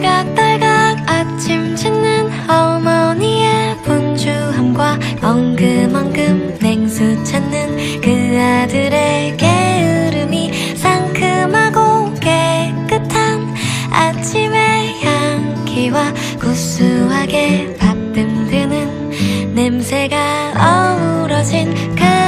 딸깍딸깍 아침 짓는 어머니의 분주함과 엉금엉금 냉수 찾는 그 아들의 게으름이 상큼하고 깨끗한 아침의 향기와 구수하게 밥 든드는 냄새가 어우러진 그